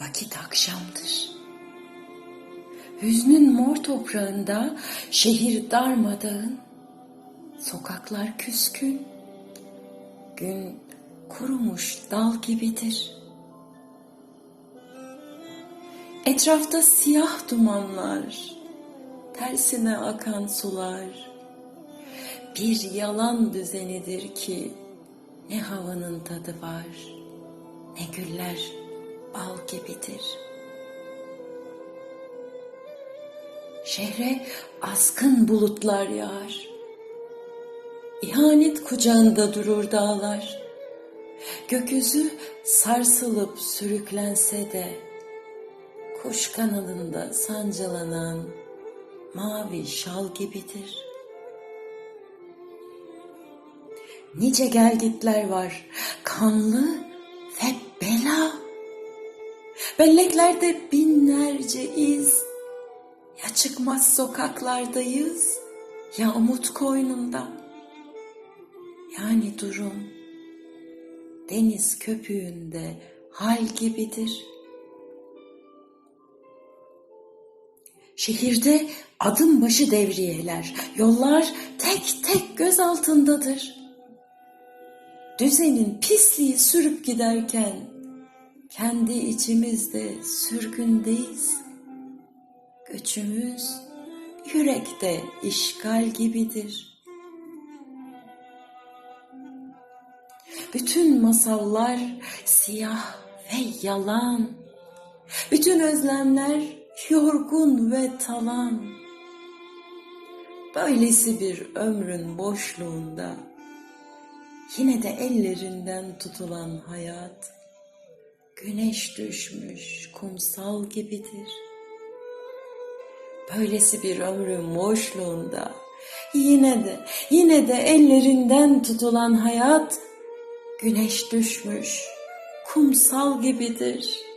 vakit akşamdır. Hüznün mor toprağında şehir darmadağın, sokaklar küskün, gün kurumuş dal gibidir. Etrafta siyah dumanlar, tersine akan sular, bir yalan düzenidir ki ne havanın tadı var, ne güller bal gibidir. Şehre askın bulutlar yağar. İhanet kucağında durur dağlar. Gökyüzü sarsılıp sürüklense de kuş kanadında sancılanan mavi şal gibidir. Nice gelgitler var, kanlı ve bela. Belleklerde binlerce iz, ya çıkmaz sokaklardayız, ya umut koynunda. Yani durum deniz köpüğünde hal gibidir. Şehirde adım başı devriyeler, yollar tek tek göz altındadır. Düzenin pisliği sürüp giderken kendi içimizde sürgündeyiz. Göçümüz yürekte işgal gibidir. Bütün masallar siyah ve yalan. Bütün özlemler yorgun ve talan. Böylesi bir ömrün boşluğunda yine de ellerinden tutulan hayat güneş düşmüş kumsal gibidir. Böylesi bir ömrün boşluğunda yine de yine de ellerinden tutulan hayat güneş düşmüş kumsal gibidir.''